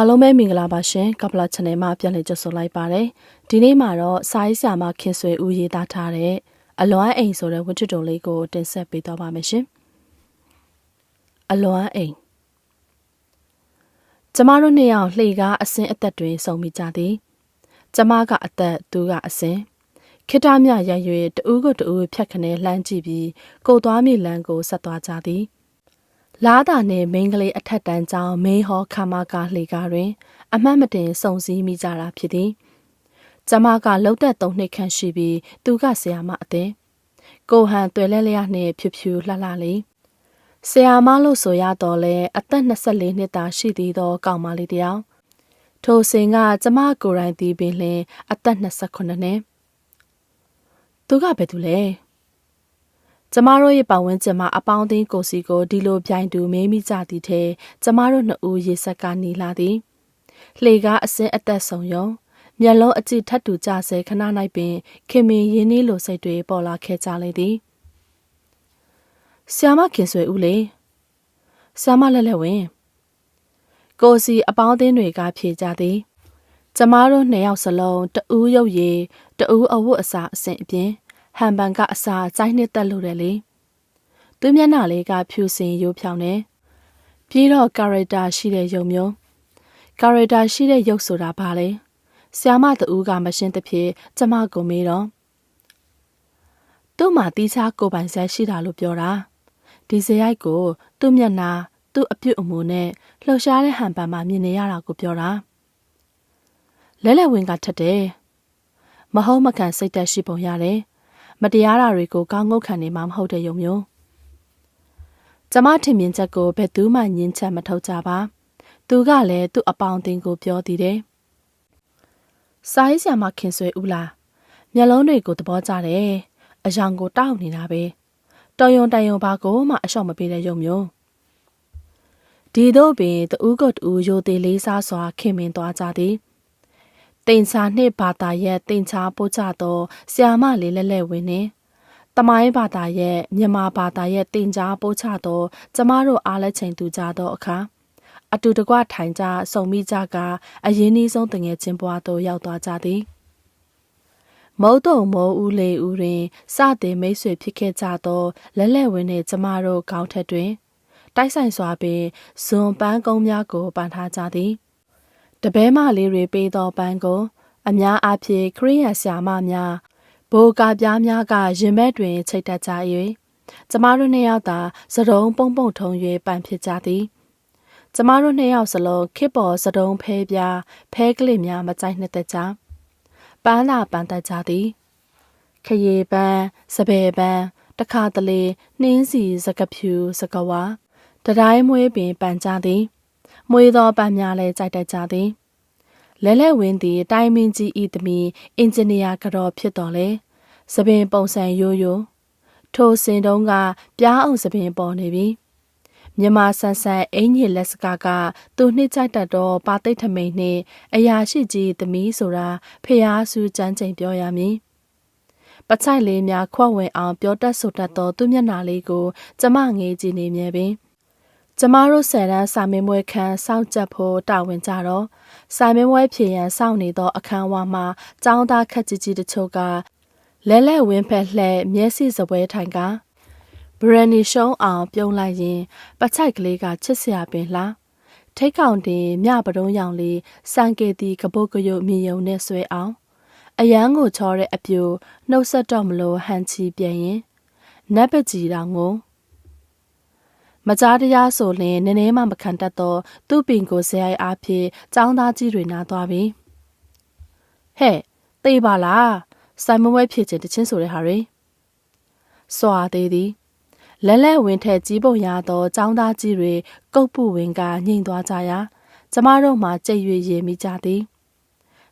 အားလုံးပဲမင်္ဂလာပါရှင်ကပလာ channel မှာပြန်လည်ကြိုဆိုလိုက်ပါတယ်ဒီနေ့မှာတော့စာရေးဆရာမခင်ဆွေဦးရေးသားထားတဲ့အလွမ်းအိမ်ဆိုတဲ့ဝတ္ထုတုံလေးကိုတင်ဆက်ပေးသွားပါမယ်ရှင်အလွမ်းအိမ်ကျမတို့နှစ်ယောက်လှေကားအစင်းအသက်တွင်ဆုံမိကြသည်ကျမကအသက်သူကအစင်းခိတမြရရွေတူးကိုတူးဖြတ်ခနဲလှမ်းကြည့်ပြီးကိုသွားမိလန်းကိုဆက်သွားကြသည် လားတာနှင့်မိန်းကလေးအထက်တန်းကြောင်းမင်းဟောခမကားလှေကားတွင် အမှတ်မတင်စုံစည်းမိကြတာဖြစ်သည်ကျမကလှုပ်သက်သုံးနှစ်ခန့်ရှိပြီးသူကဆရာမအသည်ကိုဟန်တွေ့လဲလျနှင့်ဖြူဖြူလှလှလေးဆရာမလို့ဆိုရတော့လဲအသက်24နှစ်သာရှိသေးသောကောင်မလေးတယောက်ထိုစဉ်ကကျမကိုယ်တိုင်သိပင်လင်အသက်28နှစ်သူကဘယ်သူလဲ ကျမတို့ရဲ့ပတ်ဝန်းကျင်မှာအပေါင်းအသင်းကိုစီကိုဒီလိုပြိုင်တူမေးမိကြသည်ထဲကျမတို့နှစ်ဦးရေဆက်ကနေလာသည်လှေကားအစင်းအသက်ဆုံးယုံမျက်လုံးအကြည့်ထပ်တူကြဆဲခဏ၌ပင်ခင်မင်ရင်းနှီးလိုစိတ်တွေပေါ်လာခဲ့ကြလေသည်ဆ iam မခင်ဆွေဦးလေဆ iam မလက်လက်ဝင်ကိုစီအပေါင်းအသင်းတွေကဖြေကြသည် ကျမတို့နှစ်ယောက်စလုံးတူးရုပ်ရည်တူးအဝတ်အစားအဆင့်အပြင် ဟန်ပန်ကအစာကြိုင်းနှစ်သက်လို့တယ်လေသူမျက်နှာလေးကဖြူစင်ရိုးဖြောင်းနေပြီးတော့ character ရှိတဲ့ရုပ်မျိုး character ရှိတဲ့ရုပ်ဆိုတာဘာလဲဆ iam မတူကမရှင်းသဖြင့်ကျမကိုမေးတော့သူ့မှာတီးခြားကိုပိုင်ဆက်ရှိတာလို့ပြောတာဒီစရိုက်ကို သူ့မျက်နှာသူ့အပြုတ်အမူနဲ့လှုပ်ရှားတဲ့ဟန်ပန်မှာမြင်နေရတာကိုပြောတာလဲလဲဝင်ကထက်တယ်မဟုတ်မကန်စိတ်သက်ရှိပုံရတယ် မတရားတာတွေကိုကောင်းငုတ်ခံနေမှမဟုတ်တဲ့ယုံမျိုးကျမထင်မြင်ချက်ကိုဘယ်သူမှညှင်းချက်မထုတ်ကြပါသူကလည်းသူ့အပေါင်းအသင်းကိုပြောတည်တယ်စာရေးဆရာမခင်ဆွေဦးလားမျက်လုံးတွေကိုသဘောကျတယ်အယောင်ကိုတောက်နေတာပဲတော်ယုံတန်ယုံပါကိုမှအလျှော့မပေးတဲ့ယုံမျိုးဒီတော့ပင်တူးကတူးရိုသေးလေးစားစွာခင်မင်သွားကြသည် တင်ချာနှင့်ဘာသာရဲ့တင်ချာပို့ချသောဆီယာမလေးလက်လက်ဝင်နေတမိုင်းဘာသာရဲ့မြန်မာဘာသာရဲ့တင်ကြားပို့ချသောကျမတို့အားလက်ချိန်တူကြသောအခါအတူတကွထိုင်ကြစုံမိကြကအရင်နီးဆုံးတငယ်ချင်းပွားသို့ရောက်သွားကြသည်မုတ်တုံမိုးဦးလေးဦးတွင်စတင်မိတ်ဆွေဖြစ်ခဲ့ကြသောလက်လက်ဝင်းနှင့်ကျမတို့ခေါင်းထက်တွင် တိုက်ဆိုင်စွာပင်ဇွန်ပန်းကုန်းများကိုပန်ထားကြသည် တပဲမလေးတွေပေးသောပန်းကိုအများအားဖြင့်ခရိယန်ဆရာမများဘိုးကပြားများကရင်ဘက်တွင်ချိတ်တက်ကြ၍ကျမတို့နှစ်ယောက်သာစတုံးပုံပုံထုံ၍ပန်ဖြစ်ကြသည်ကျမတို့နှစ်ယောက်စလုံးခစ်ပေါ်စတုံးဖဲပြားဖဲကလေးများမကြိုက်နှစ်သက်ကြပန်းလာပန်းတက်ကြသည်ခရီပန်းစပယ်ပန်းတခါတလေနှင်းစီစကဖြူစကဝါတတိုင်းမွေးပင်ပန်ကြသည် မွေသောပန်းများလည်းကြိုက်တတ်ကြသည်လဲလဲဝင်းသည်တိုင်းမင်းကြီးဤသမီးအင်ဂျင်နီယာကတော့ဖြစ်တော်လဲသပင်ပုံစံရိုးရိုးထိုစင်တုံးကပြားအောင်သပင်ပေါ်နေပြီမြမဆန်ဆန်အင်ကြီးလက်စကားကသူနှစ်ကြိုက်တတ်တော့ပါသိတ်ထမိန်နှင့်အရာရှိကြီးသမီးဆိုတာဖျားစုကြမ်းချိန်ပြောရမည်ပချိုက်လေးများခွက်ဝင်အောင်ပြောတတ်ဆိုတတ်သောသူမျက်နှာလေးကိုကျမငေးကြည့်နေမြဲပင် ကျမတို့ဆယ်တန်းစာမင်းပွဲခန်းစောင့်ကြပ်ဖို့တာဝန်ကြတော့စာမင်းပွဲဖြေရန်စောင့်နေသောအခန်းဝါမှာចောင်းသားခက်ကြီးကြီးတချို့ကလဲလဲဝင်းဖက်လှဲ့မျက်စိစပွဲထိုင်ကဘရန်နီရှုံးအောင်ပြုံးလိုက်ရင်ပချိုက်ကလေးကချစ်စရာပင်လားထိတ်ကောင်တင်မြပတုံးရောင်လေးစံကေတီကပုတ်ကရုတ်မြင်ယုံနဲ့ဆွဲအောင်အယမ်းကိုချောတဲ့အပြိုနှုတ်ဆက်တော့မလို့ဟန်ချီပြန်ရင်နတ်ပကြီးတောင်ကို မကြားတရားဆိုလျင်နည်းနည်းမှမခံတတ်သောသူ့ပင်ကိုဇယိုက်အားဖြင့်ចောင်းသားကြီးတွေနားသွားပြီဟဲ့သိပါလားဆိုင်မဝဲဖြစ်ခြင်းတချင်းဆိုတဲ့ဟာတွေစွာသေးသည်လဲလဲဝင်းထက်ကြီးပုံရသောចောင်းသားကြီးတွေကုတ်ပုဝင်ကညှိမ်သွားကြရာကျမတို့မှကြိတ်ရွရမိကြသည်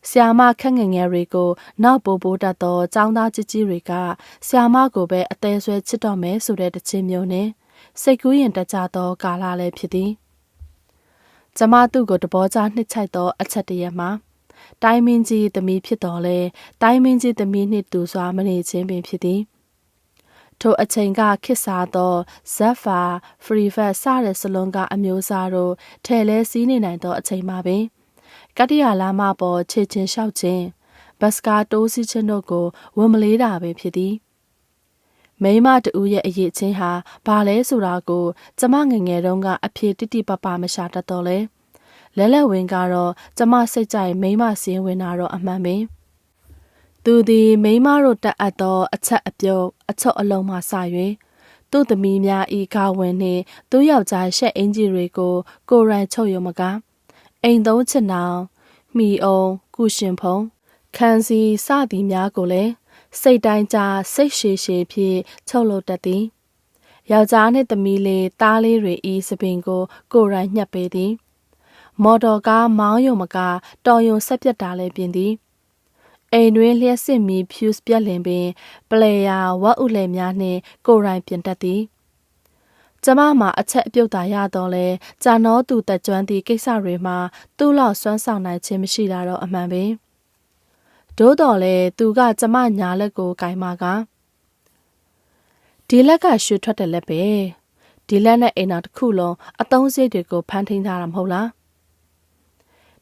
ဆီယာမခက်ငငယ်တွေကိုနောက်ပို့ပို့တတ်သောចောင်းသားကြီးကြီးတွေကဆီယာမကိုပဲအသေးဆွဲချစ်တော့မယ်ဆိုတဲ့တခြင်းမျိုးနဲ့ စိတ်ကူးရင်တကြသောကာလလည်းဖြစ်သည်ကျမသူ့ကိုတဘောချနှစ်ချိုက်သောအချက်တရမှာတိုင်းမင်းကြီးသမီးဖြစ်တော်လဲတိုင်းမင်းကြီးသမီးနှင့်တူစွာမနေခြင်းပင်ဖြစ်သည်ထိုအချိန်ကခစ်စားသောဇက်ဖာဖရီဖက်စတဲ့စလုံးကအမျိုးအစားတို့ထဲလဲစီးနေနိုင်သောအချိန်မှာပင်ကတ္တရာလာမပေါ်ခြေချင်းလျှောက်ခြင်းဘတ်စကာတိုးစီးခြင်းတို့ကိုဝန်မလေးတာပဲဖြစ်သည် မိမတူရဲ့အရေးချင်းဟာဘာလဲဆိုတာကိုကျမငယ်ငယ်တုန်းကအဖေတိတိပပမရှာတတ်တော့လဲလဲလဲဝင်ကတော့ကျမစိတ်ကြိုက်မိမစင်းဝင်တာတော့အမှန်ပဲသူသည်မိမတို့တက်အပ်သောအချက်အပြုတ်အချုပ်အလုံးမှစ၍သူ့သမီးများဤကာဝင်နှင့်သူ့ယောက်ျားရှက်အင်ဂျီတွေကိုကိုရန်ချုပ်ရမကအိမ်သုံးချစ်နောင်မိအောင်ကုရှင်ဖုံခန်းစီစသည်များကိုလည်း စိတ်တိုင်းကြစိတ်ရှည်ရှည်ဖြင့်ချုပ်လို့တတ်သည်ယောက်ျားနှင့်သမီးလေးတားလေးတွေဤစပင်ကို ကိုရန်ညှက်ပေးသည် မော်တော်ကားမောင်းယုံမကတော်ယုံဆက်ပြတ်တာလည်းပြင်သည်အိမ်တွင်လျှက်စစ်မီဖြူးပြက်လင်ပင် ပလေယာဝတ်ဥလဲများနှင့် ကိုရိုင်းပြင်တတ်သည်ကျမမှာအချက်အပြုတ်သာရတော့လဲဂျာနောသူတက်ကျွမ်းသည့်ကိစ္စတွေမှာသူ့လောက်စွမ်းဆောင်နိုင်ခြင်းမရှိတာတော့အမှန်ပဲဒို့ တော်လဲသူကကျမညာလက်ကိုကင်မာကဒီလက်ကရွှေထွက်တဲ့လက်ပဲဒီလက်နဲ့အိမ်တော်တစ်ခုလုံးအသုံးစရိတ်တွေကိုဖန်ထင်းထားတာမဟုတ်လား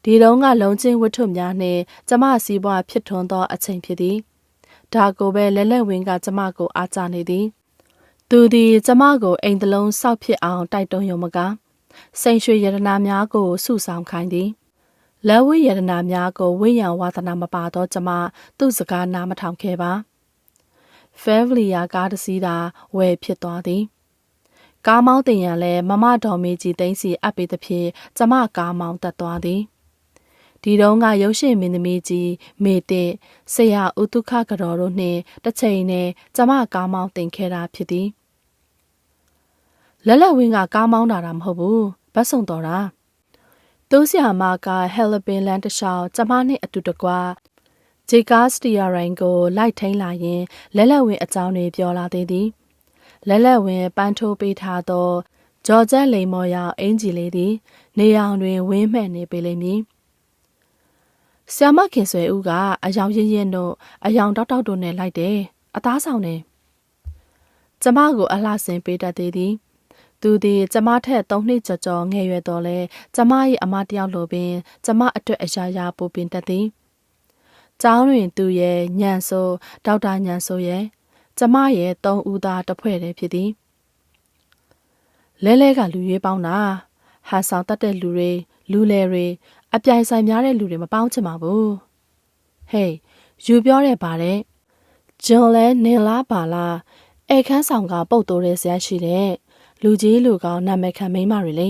ဒီတုန်းကလုံချင်းဝတ္ထုများနှင့်ကျမစီးပွားဖြစ်ထွန်းသောအချိန်ဖြစ်သည်ဒါကိုပဲလဲလဲဝင်ကကျမကိုအားကြနေသည်သူသည်ကျမကိုအိမ်တလုံးစောက်ဖြစ်အောင်တိုက်တွန်းရုံမကစိန်ရွှေရတနာများကိုစုဆောင်ခိုင်းသည် လက်ဝိရတနာများကိုဝိညာဉ်ဝါသနာမပါသောကျမသူ့စကားနားမထောင်ခဲ့ပါဖဲဗလီယာကားတစ်စီးသာဝယ်ဖြစ်သွားသည်ကားမောင်းတင်ရန်လဲမမတော်မေကြီးသိန်းစီအပ်ပေးသဖြင့်ကျမကားမောင်းတက်သွားသည်ဒီတုန်းကရုပ်ရှင်မင်းသမီးကြီးမေတဲ့ဆရာဥတုခကတော်တို့နှင့်တစ်ချိန်နဲ့ကျမကားမောင်းတင်ခဲ့တာဖြစ်သည်လက်လက်ဝင်းကကားမောင်းတာတာမဟုတ်ဘူးဗတ်ဆုံတော်တာ တိုးဆရာမကဟဲလပင်လန်တလျှောက်ကျမနဲ့အတူတကွဂျေကာစတီယာရိုင်းကိုလိုက်ထိန်လာရင်လက်လက်ဝင်းအကြောင်းတွေပြောလာသေးသည်လက်လက်ဝင်းပန်းထိုးပေးထားသောဂျော်ဂျက်လိန်မော်ရောင်အင်ဂျီလေးသည် နေအောင်တွင်ဝင်းမှန်နေပေလိမ့်မည်ဆ iam မခင်ဆွဲဦးကအယောင်ရင်ရင်တို့အယောင်တောက်တောက်တို့နဲ့လိုက်တယ်အသားဆောင်တယ်ကျမကိုအလှဆင်ပေးတတ်သေးသည် သူသည်ကျမထက်၃နှစ်ကျော်ကျော်ငယ်ရွယ်တော်လဲကျမ၏အမတယောက်လိုပင်ကျမအတွက်အရာရာပိုပင်တတ်သည်ကျောင်းတွင်သူရဲ့ညံဆိုဒေါက်တာညံဆိုရဲ့ကျမရဲ့သုံးဦးသားတစ်ဖွဲ့တည်းဖြစ်သည်လဲလဲကလူရွေးပေါင်းတာဟာဆောင်တတ်တဲ့လူတွေလူလယ်တွေအပြိုင်ဆိုင်များတဲ့လူတွေမပေါင်းချင်ပါဘူးဟေးယူပြောတဲ့ပါတဲ့ဂျွန်လဲနင်လားပါလားအဲခန်းဆောင်ကပုတ်တိုးတဲ့ဇက်ရှိတဲ့ လူကြီးလူကောင်းနာမည်ခံမိန်းမတွေလေ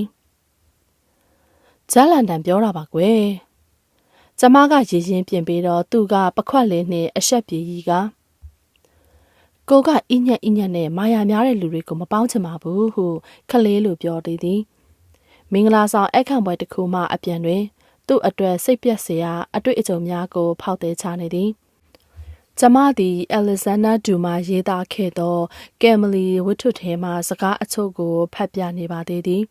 ဂျက်လန်တန်ပြောတာပါကွယ်ကျမကရည်ရင်ပြင်ပြီးတော့သူကပခွက်လေးနဲ့အဆက်ပြေကြီးကကိုကအင်းညက်အင်းညက်နဲ့မာယာများတဲ့လူတွေကိုမပေါင်းချင်ပါဘူးဟုခလေးလိုပြောသေးသည်မင်္ဂလာဆောင်အခန့်ပွဲတစ်ခုမှအပြန်တွင် သူ့အတွက်စိတ်ပြက်စရာအတွေ့အကြုံများကိုဖောက်သည်ချနေသည် ကျမသည်အလက်ဇန္ဒာဒူမာရေးသားခဲ့သောကယ်မလီဝတ္ထုထဲမှစကားအချို့ကိုဖတ်ပြနေပါသေးသည်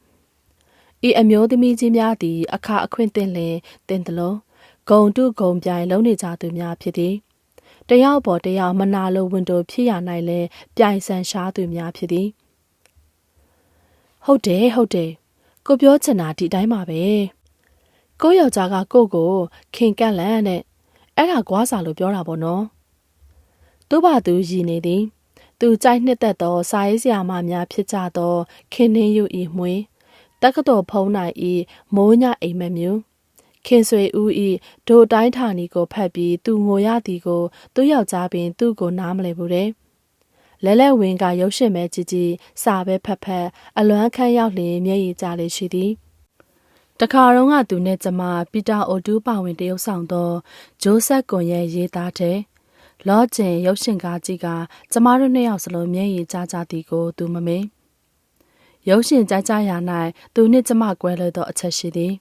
ဤအမျိုးသမီးကြီးများသည် အခါအခွင့်တင်လင်တင်တလုံးဂုံတုဂုံပြိုင်လုံးနေကြသူများဖြစ်သည်တယောက်ပေါ်တယောက်မနာလိုဝင်တိုဖြစ်ရနိုင်လဲပြိုင်ဆန်ရှားသူများဖြစ်သည်ဟုတ်တယ်ဟုတ်တယ်ကိုပြောချင်တာဒီတိုင်းပါပဲကိုယောက်ျားကကိုကိုခင်ကန့်လန့်နဲ့အဲ့ဒါကွာစာလို့ပြောတာပေါ့နော် သူ့ဘာသူရည်နေသည် သူကြိုက်နှစ်သက်သောစာရေးဆရာမများဖြစ်ကြသောခင်နှင်းယူဤမွေတက္ကသိုလ်ဖုံးနိုင်ဤမိုးညအိမ်မမျိုးခင်ဆွေဦးဤဒိုတိုင်းဌာနီကိုဖတ်ပြီးသူငိုရသည်ကိုသူ့ယောက်ျားပင်သူ့ကိုနားမလည်ဘူးတဲ့လဲလဲဝင်ကရုပ်ရှင်မဲကြီးကြီးစာပဲဖတ်ဖတ်အလွမ်းခန်းရောက်လျင်မျက်ရည်ကျလေရှိသည်တခါတော့ကသူနဲ့ကျမပီတာအိုတူးပါဝင်တရုပ်ဆောင်သောဂျိုးဆက်ကွန်ရဲ့ရေးသားတဲ့ လော့ကျင်ရုပ်ရှင်ကားကြီးကကျမတို့နှစ်ယောက်စလုံးမျက်ရည်ကျကြသည်ကိုသူမမေ့ရုပ်ရှင်ကြကြရာ၌သူနှင့်ကျမကွဲလွဲသောအချက်ရှိသည်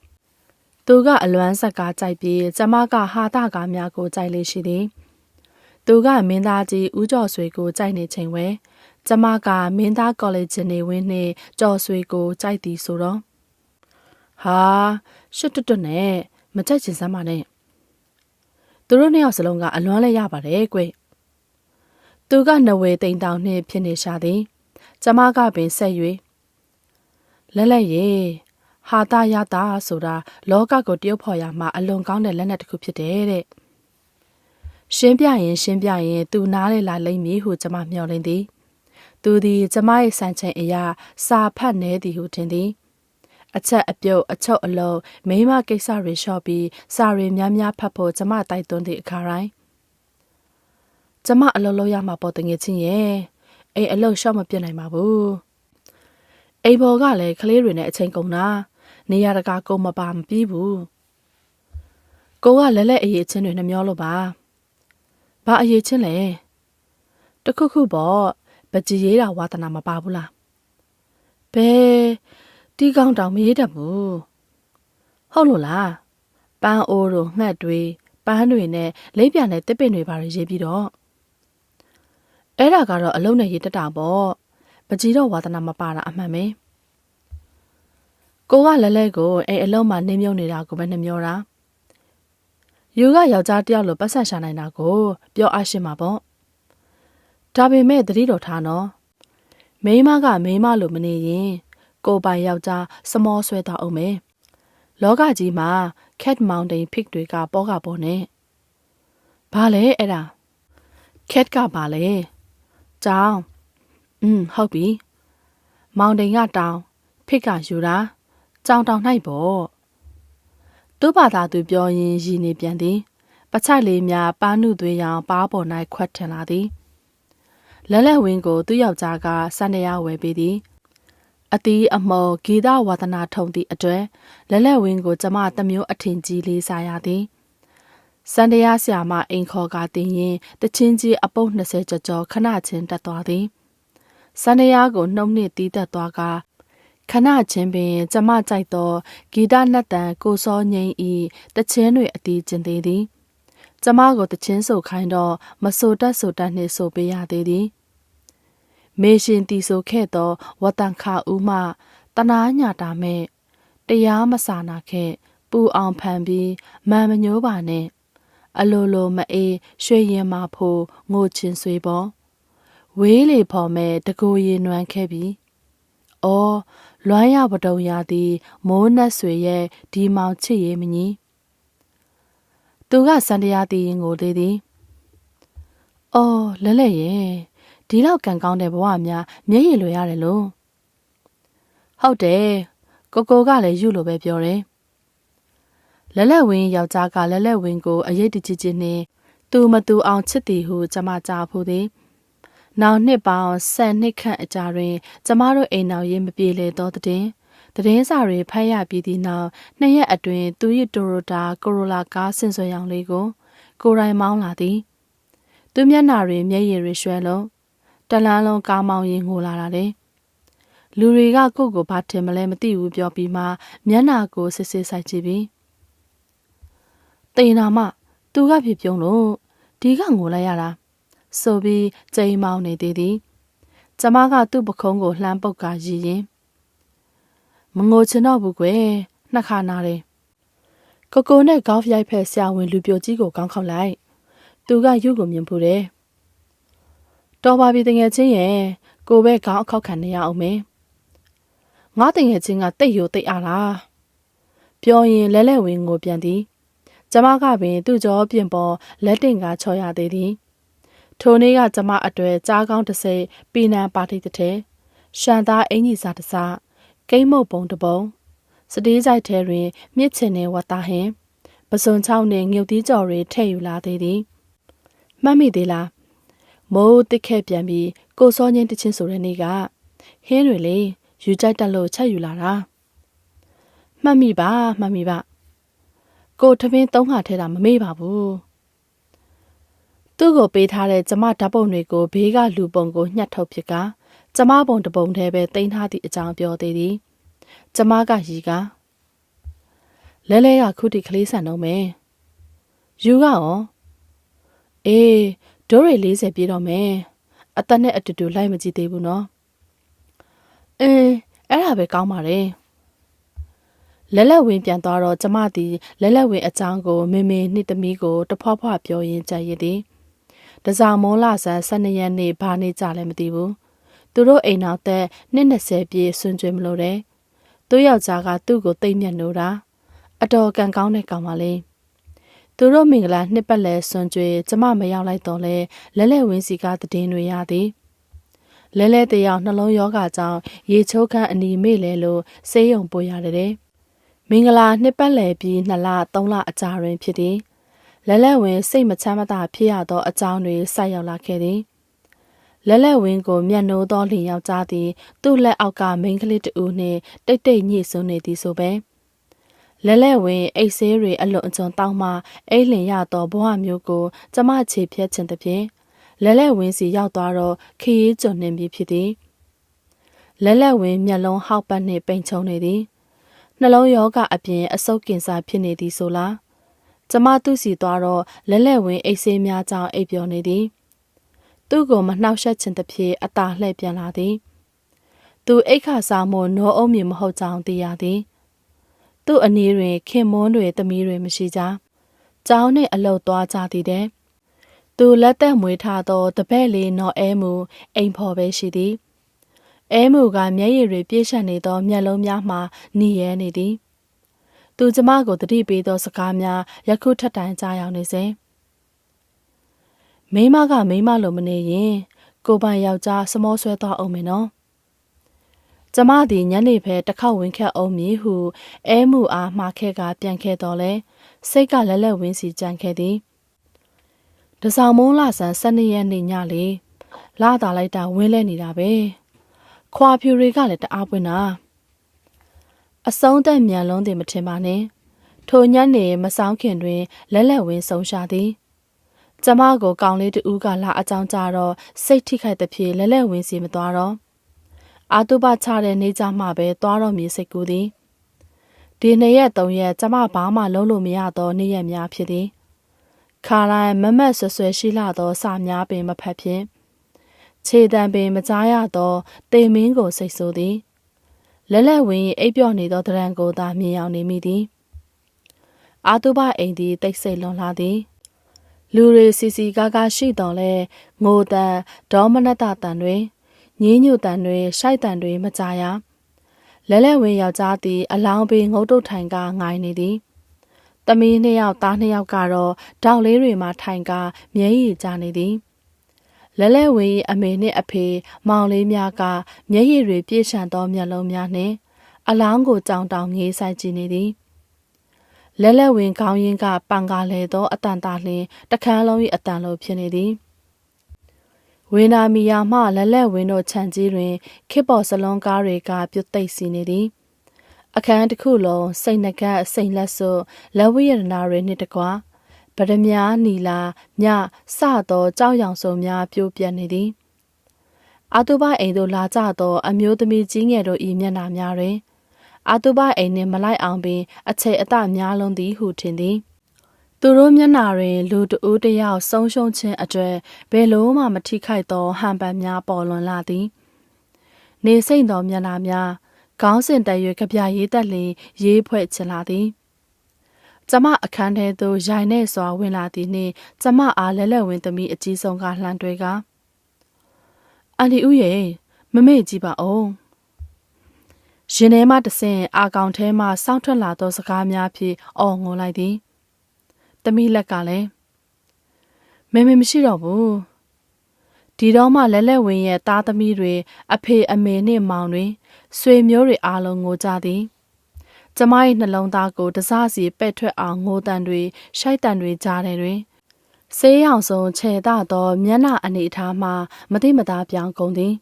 သူကအလွမ်းဆက်ကားကြိုက်ပြီးကျမကဟာတာကားများကိုကြိုက်လေရှိသည်သူကမင်းသားကြီးဦးကျော်ဆွေကိုကြိုက်နေချိန်ဝဲကျမကမင်းသားကောလိပ်နေဝင်းနှင့်ကျော်ဆွေကိုကြိုက်သည်ဆိုတော့ဟာရှွတ်တွတ်တွတ်နဲ့မကြိုက်ချင်စမ်းပါနဲ့ သူတို့နှစ်ယောက်စလုံးကအလွမ်းလဲရပါတယ်ကွသူကနဝေတိန်တောင်နှင့်ဖြစ်နေရှာသည်ကျမကပင်ဆက်၍လဲလဲရေဟာတာရတာဆိုတာလောကကိုတရုပ်ဖော်ရမှာအလွန်ကောင်းတဲ့လက်နက်တစ်ခုဖြစ်တယ်တဲ့ရှင်းပြရင်ရှင်းပြရင်သူနားလေလာလိမ့်မည်ဟုကျွန်မမျှော်လင့်သည်သူသည်ကျွန်မရဲ့စံချိန်အရာစာဖတ်နေသည်ဟုထင်သည် အချက်အပြုတ်အချုပ်အလုံးမိမကိစ္စတွေလျှော့ပြီးစာတွေများများဖတ်ဖို့ကျွန်မတိုက်တွန်းသည့်အခါတိုင်းကျမအလုပ်လုပ်ရမှာပေါ့တငယ်ချင်းရဲ့အိမ်အလုပ်ရှော့မပြတ်နိုင်ပါဘူးအိမ်ဘော်ကလည်းကလေးတွေနဲ့အချိန်ကုန်တာနေရတကာကုန်မပါမပြီးဘူးကိုကလဲလဲအရေးချင်းတွေနှမျောလို့ပါဘာအရေးချင်းလဲတခုခုပေါ့ပကြည်ရေးတာဝါသနာမပါဘူးလားဘဲ တီးကောင်းတောင်မရေးတတ်ဘူးဟုတ်လို့လားပန်းအိုးတို့ငှက်တွေပန်းတွေနဲ့လိပ်ပြာနဲ့တစ်ပင်တွေပါရေးပြီးတော့အဲ့ဒါကတော့အလုံးနဲ့ရေးတတ်တာပေါ့ပကြည်တော့ဝါသနာမပါတာအမှန်ပဲကိုကလဲလဲကိုအဲ့အလုံးမှာနင်းမြုံနေတာကိုပဲနှမျောတာယူကယောက်ျားတယောက်လိုပတ်ဆက်ရှာနိုင်တာကိုပြောအရှင်းမှာပေါ့ဒါပေမဲ့သတိတော်ထားနော်မိန်းမကမိန်းမလိုမနေရင် ကိုပိုင်ယောက်ျားစမောဆွဲတော့အောင်မယ်လောကကြီးမှာ cat mountain pig တွေကပေါ်ကပေါ်နေဘာလဲအဲ့ဒါ cat ကဘာလဲကြောင်อืมဟုတ်ပြီမောင်တိန်ကတောင်ဖိတ်ကယူတာကြောင်တောင်၌ပေါ့သူ့ဘာသာသူပြောရင်းရည်နေပြန်သည်ပချိုက်လေးများပါနုသွေးရောင်ပါပေါ်၌ခွက်ထင်လာသည်လဲလဲဝင်းကိုသူ့ယောက်ျားကစံတရားဝယ်ပေးသည် အတီးအမော်ဂီတဝါသနာထုံသည့်အတွက်လဲလဲဝင်းကိုကျမတမျိုးအထင်ကြီးလေးစားရသည်စန္ဒယာဆရာမအိမ်ခေါ်ကတင်ရင်တချင်းကြီးအပုတ်20ကျော်ကျော်ခဏချင်းတက်သွားသည်စန္ဒယာကိုနှုတ်နှင့်တီးတက်သွားကခဏချင်းပင်ကျမကြိုက်သောဂီတနှက်တန်ကိုစောငိမ့်ဤတချင်းတွေအတီးကျင်သေးသည်ကျမကိုတချင်းဆိုခိုင်းတော့မဆိုတတ်ဆိုတတ်နှင့်ဆိုပေးရသေးသည် မေရှင်တီဆိုခဲ့သောဝတန်ခါဦးမှတနာညာတာမဲ့တရားမစာနာခဲ့ပူအောင်ဖန်ပြီးမန်မညိုးပါနဲ့အလိုလိုမအေးရွှေရင်မဖို့ငိုချင်ဆွေပေါ်ဝေးလေဖော်မဲ့တကိုရင်နွမ်းခဲ့ပြီ။အော်လွမ်းရပတုံရသည်မိုးနှက်ဆွေရဲ့ဒီမောင်ချစ်ရေးမကြီး။သူကစံတရားတည်ရင်ကိုသေးသည်။အော်လဲလဲရဲ့ ဒီလောက်ကံကောင်းတဲ့ဘဝများမျက်ရည်လွယ်ရတယ်လို့။ဟုတ်တယ်ကိုကိုကလည်းယူလို့ပဲပြောတယ်။လက်လက်ဝင်းယောက်ျားကလက်လက်ဝင်းကိုအရေးတကြီးကြီးနှင့်သူမတူအောင်ချစ်သည်ဟုကျမကြားဖို့သည်။နောက်နှစ်ပေါင်းဆယ်နှစ်ခန့်အကြာတွင် ကျမတို့အိမ်နောက်ရေးမပြေလေသောတဲ့သတင်းစာတွေဖတ်ရပြီးသည့်နောက်နှစ်ရက်အတွင်းသူ၏တိုရိုတာကိုရိုလာကားဆင်ဆွဲရောင်လေးကို ကိုယ်တိုင်မောင်းလာသည်။သူမျက်နှာတွင်မျက်ရည်တွေရွှဲလုံး တလန်းလုံးကားမောင်းရင်ငိုလာတာလေ။လူတွေကကိုယ့်ကိုဘာထင်မလဲမသိဘူးပြောပြီးမှမျက်နှာကိုစစ်စစ်ဆိုင်ကြည့်ပြီးတေနာမသူကဖြစ်ပြုံးလို့ဒီကငိုလိုက်ရတာဆိုပြီးကြိမ်မောင်းနေသေးသည်ကျမကသူ့ပခုံးကိုလှမ်းပုတ်ကရည်ရင်မငိုချင်တော့ဘူးကွယ်နှစ်ခါနာတယ်ကိုကိုနဲ့ဂေါ့ဖ်ရိုက်ဖက်ဆရာဝန်လူပြိုကြီးကိုကောင်းခေါက်လိုက်သူကရုပ်ကိုမြင်ဖူးတယ် တော်ပါပြီတငယ်ချင်းရဲ့ကိုပဲခေါင်းအခောက်ခံနေရအောင်မယ်ငါတငယ်ချင်းကတိတ်ရိုတိတ်အားလားပြောရင်လဲလဲဝင်ကိုပြန်သည်ကျမကပင် သူ့ကြောပြင်ပေါ်လက်တင်ကချော်ရသေးသည်ထိုနေ့ကကျမအတွေ့ကြားကောင်းတစ်စိပီနံပါတိတစ်ထဲရှန်သားအင်ကြီးစားတစ်စားကိမ့်မုတ်ပုံတစ်ပုံစတေးကြိုက်ထဲတွင်မြစ်ချင်နေဝတ်သားဟင်ပစွန်ချောင်းနှင့်ငြုတ်သီးကြော်တွေထည့်ယူလာသေးသည်မှတ်မိသေးလား မိုးတစ်ခဲ့ပြန်ပြီးကိုစောညင်းတချင်းဆိုတဲ့နေ့ကဟင်းတွေလေယူကြိုက်တက်လို့ချက်ယူလာတာမှတ်မိပါမှတ်မိပါကိုထမင်းသုံးခါထဲတာမမေ့ပါဘူးသူ့ကိုပေးထားတဲ့ကျမဓာတ်ပုံတွေကိုဘေးကလူပုံကိုညှက်ထုတ်ဖြစ်ကကျမပုံတပုံတည်းပဲတင်ထားသည့်အကြောင်းပြောသေးသည်ကျမကရီကလဲလဲကခုတိကလေးဆန်တော့မယ်ယူကရောအေး ဒိုးရီ40ပြေးတော့မယ်အသက်နဲ့အတူတူလိုက်မကြည့်သေးဘူးနော်အင်းအဲ့ဒါပဲကောင်းပါတယ်လက်လက်ဝင်ပြန်သွားတော့ကျမသည်လက်လက်ဝင်အကြောင်းကိုမေမေနှင့်သမီးကိုတဖွားဖွားပြောရင်းကြရည်သည်တစားမောလာဆန်12ရက်နေ့ဘာနေကြလဲမသိဘူးသူတို့အိမ်နောက်သက်နှစ်20ပြည့်ဆွန်ကျွေးမလို့တဲ့သူသူ့ယောက်ျားကသူ့ကိုတိတ်မြတ်နိုးတာအတော်ကံကောင်းတဲ့ကောင်ပါလေ သူတို့မင်္ဂလာနှစ်ပတ်လည်ဆွန်ကြွေကျမမရောက်လိုက်တော့လဲလဲလဲဝင်းစီကတည်င်းတွေရသည်လဲလဲတယောက်နှလုံးယောဂကြောင့်ရေချိုးခန်းအနီမေ့လဲလို့ဆေးရုံပို့ရတယ်မင်္ဂလာနှစ်ပတ်လည်ပြီး2လ3လအကြာတွင်ဖြစ်သည်လဲလဲဝင်စိတ်မချမ်းမသာဖြစ်ရသောအကြောင်းတွေဆက်ရောက်လာခဲ့သည်လဲလဲဝင်းကိုမျက်နှိုးသောလင်ယောက်ျားသည် သူ့လက်အောက်ကမိန်းကလေးတဦးနှင့်တိတ်တိတ်ညှိစွန်းနေသည်ဆိုပဲ လဲလဲဝင်းအိတ်ဆေးတွေအလွန်အကျွံတောင်းမှအိတ်လင်ရသောဘဝမျိုးကိုကျမခြေဖြတ်ခြင်းတဖြင့်လဲလဲဝင်းစီရောက်သွားတော့ခရီးကျွန်းနှင်ပြီးဖြစ်သည်လဲလဲဝင်းမျက်လုံးဟောက်ပတ်နှင့်ပိန်ချုံနေသည်နှလုံးရောဂအပြင်အဆုတ်ကင်ဆာဖြစ်နေသည်ဆိုလားကျမသူ့စီသွားတော့လဲလဲဝင်းအိတ်ဆေးများကြောင့်အိပ်ပျော်နေသည်သူ့ကိုမနှောက်ယှက်ခြင်းတစ်ဖြစ်အသာလှည့်ပြန်လာသည် သူအိတ်ခါစားမို့နောအုံးမြင်မဟုတ်ကြောင်းသိရသည် သူ့အနီးတွင်ခင်မွန်းတွေသမီးတွေမရှိကြကျောင်းနှင့်အလုတ်သွားကြသည်တဲ့သူလက်သက်မွေးထားသောတပည့်လေးနော်အဲမူအိမ်ဖော်ပဲရှိသည်အဲမူကမျက်ရည်တွေပြည့်ရှက်နေသောမျက်လုံးများမှหนีရဲနေသည်သူကျမကိုတတိပေးသောစကားများယခုထက်တိုင်ကြားရောက်နေစဉ်မိမကမိမလိုမနေရင်ကိုပိုင်ယောက်ျားစမောဆွဲသွားအောင်မယ်နော် ကျမသည်ညနေဖဲတစ်ခေါက်ဝင်ခတ်အောင်မည်ဟုအဲမှုအားမှားခဲ့ကပြန်ခဲ့တော်လဲစိတ်ကလက်လက်ဝင်းစီကြံခဲ့သည်တဆောင်မုံလာဆန်၁၂ရက်နေ့ညလေလာတာလိုက်တာဝင်းလဲနေတာပဲခွာဖြူတွေကလည်းတအားပွင့်တာအဆုံးသက်မြန်လုံးတင်မထင်ပါနဲ့ထိုညနေမဆောင်ခင်တွင်လက်လက်ဝင်းဆုံးရှာသည်ကျမကိုကောင်လေးတူကလာအကြောင်းကြတော့စိတ်ထိခိုက်တဲ့ဖြစ်လဲလဲဝင်စီမသွားတော့ အာတုပချတဲ့နေကြမှပဲသွားတော့မြေစိတ်ကူးသည်ဒီနှစ်ရက်သုံးရက်ကျမဘာမှလုံးလို့မရတော့နေ့ရက်များဖြစ်သည်ခါတိုင်းမမတ်ဆွဆွဲရှိလာသောစာများပင်မဖတ်ဖြင့်ခြေတံပင်မကြားရသောတေမင်းကိုစိတ်ဆိုးသည်လဲလဲဝင်အိပ်ပျော့နေသောတရံကိုသာမြင်အောင်နေမိသည်အာတုပအိမ်သည်တိတ်ဆိတ်လွန်လာသည်လူတွေစီစီကားကားရှိတော်လဲငိုတန်ဒေါမနတတန်တွေ ညင်းညွတ်တန်တွေရှိုက်တန်တွေမကြရလဲလဲဝင်းယောက်ျားသည်အလောင်းပေးငုတ်တုတ်ထိုင်ကငိုင်းနေသည်တမီးနှစ်ယောက်သားနှစ်ယောက်ကတော့တောက်လေးတွေမှာထိုင်ကမျက်ရည်ကျနေသည်လဲလဲဝင်းအမေနှင့်အဖေမောင်လေးများကမျက်ရည်တွေပြည့်ရှံသောမျက်လုံးများနှင့် အလောင်းကိုကြောင်တောင်ငေးဆိုင်ကြည့်နေသည်လဲလဲဝင်ခေါင်းရင်းကပန်ကားလေသောအတန်တာလင်းတခန်းလုံး၏အတန်လိုဖြစ်နေသည် ဝင်းနာမီယာမှလဲလဲဝင်းတို့ခြံကြီးတွင်ခေပေါ်စလုံးကားတွေကပြုတ်သိပ်စီနေသည်အခန်းတစ်ခုလုံးစိတ်နှကတ်စိတ်လက်စွပ်လက်ဝိရဏတွေနှင့်တကွာဗဒမြားနီလာညစသောကြောက်ရောင်စုံများပြိုးပြက်နေသည်အာတုဘအိမ်သို့လာကြသော အမျိုးသမီးကြီးငယ်တို့၏မျက်နှာများတွင်အာတုဘအိမ်နှင့်မလိုက်အောင်ပင်အချေအတများလုံးသည်ဟုထင်သည် သူတို့မျက်နာတွင်လူတဦးတယောက်ဆုံးရှုံးခြင်းအတွေ့ဘယ်လိုမှမထိခိုက်သောဟန်ပန်များပေါ်လွန်လာသည်နေစိမ့်သောမျက်နာများခေါင်းစဉ်တက်၍ကြပြရေးတက်လျင်ရေးဖွဲ့ချင်လာသည်ကျမအခန်းထဲသို့ရိုင်နဲ့စွာဝင်လာသည်နှင့်ကျမအားလဲလဲဝင်သမီးအကြီးဆုံးကလှမ်းတွေ့ကအန်ဒီဦးရဲ့မမေ့ကြည့်ပါဦးရင်ထဲမှတဆင်အာကောင်ထဲမှစောင့်ထွက်လာသောစကားများဖြင့်အော်ငိုလိုက်သည်။ တမိလက်ကလည်းမေမေမရှိတော့ဘူး။ဒီတော့မှလဲလဲဝင်းရဲ့သားသမီးတွေအဖေအမေနှင့်မောင်တွေဆွေမျိုးတွေအားလုံးငိုကြသည်။ကျမရဲ့နှလုံးသားကိုတစားစီပဲ့ထွက်အောင်ငိုတန်တွေရှိုက်တန်တွေကြားတယ်တွင်ဆေးရောင်စုံခြေတသောမျက်နှာအနေအထားမှမတိမသားပြောင်းကုန်သည်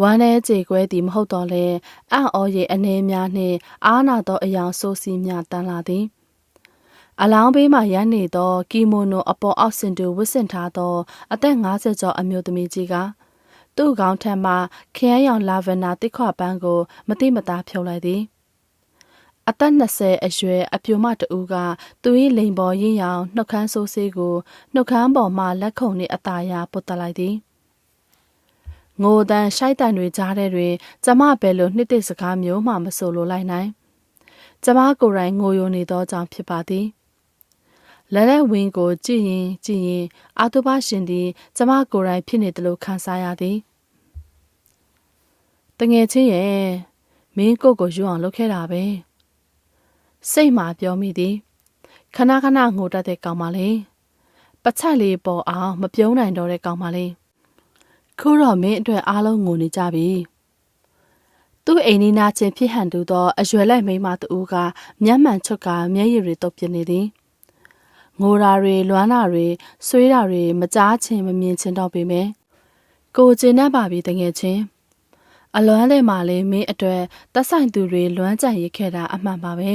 ဝမ်းထဲကြေကွဲသည်မဟုတ်တော့လဲအံ့ဩရဲ့အနေများနှင့်အားနာသောအယောင်ဆိုးစီများတန်လာသည် အလောင်းဘေးမှရမ်းနေသောကီမိုနိုအပေါ်အောက်စင်တူဝတ်ဆင်ထားသော အသက်50ကျော်အမျိုးသမီးကြီးကသူ့ခေါင်းထက်မှခရမ်းရောင်လာဗန်နာတစ်ခွပန်းကို မတိမသားဖြုတ်လိုက်သည်အသက်20အရွယ်အပြိုမတူကသူ၏လိန်ပေါ်ရင်းရောင်နှုတ်ခမ်းဆိုးဆေးကိုနှုတ်ခမ်းပေါ်မှလက်ခုံနှင့်အသားရပုတ်တက်လိုက်သည်ငိုတန်ရှိုက်တန်တွေကြားတဲ့တွင်ကျမဘယ်လိုနှစ်သိစကားမျိုးမှမဆိုလိုလိုက်နိုင်ကျမကိုယ်တိုင်ငိုယိုနေသောကြောင့်ဖြစ်ပါသည် လက်လက်ဝင်းကိုကြည့်ရင်ကြည့်ရင်အာတုဘရှင်သည်ကျမကိုယ်တိုင်ဖြစ်နေတယ်လို့ခံစားရသည်တငယ်ချင်းရဲ့မင်းကိုယ့်ကိုယူအောင်လုပ်ခဲ့တာပဲစိတ်မှာပြောမိသည်ခဏခဏငိုတတ်တဲ့ကောင်မလေးပချက်လေးပေါ်အောင်မပြုံးနိုင်တော့တဲ့ကောင်မလေးခုတော့မင်းအတွက်အားလုံးငိုနေကြပြီသူ့အိမ်နီးနားချင်းဖြစ်ဟန်တူသောအရွယ်လိုက်မိန်းမတူကမျက်မှန်ချုပ်ကမျက်ရည်တွေတုပ်ပြနေသည် ငိုတာတွေလွမ်းတာတွေဆွေးတာတွေမကြားချင်မမြင်ချင်တော့ပေမဲ့ကိုကျင်တတ်ပါပြီတကယ်ချင်းအလွမ်းတဲ့မှာလေမင်းအတွက်တက်ဆိုင်သူတွေလွမ်းကြံရစ်ခဲ့တာအမှန်ပါပဲ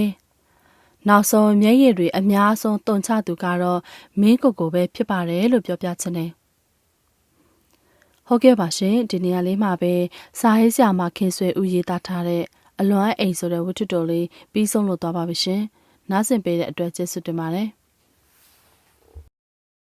နောက်ဆုံးမျက်ရည်တွေအများဆုံးတုန်ချသူကတော့မင်းကိုကိုပဲဖြစ်ပါတယ်လို့ပြောပြချင်တယ်ဟုတ်ကဲ့ပါရှင်ဒီနေရာလေးမှာပဲစာရေးဆရာမခင်ဆွေဦးရေးသားထားတဲ့အလွမ်းအိမ်ဆိုတဲ့ဝတ္ထုတော်လေးပြီးဆုံးလို့သွားပါပြီရှင်နားဆင်ပေးတဲ့အတွက်ကျေးဇူးတင်ပါတယ်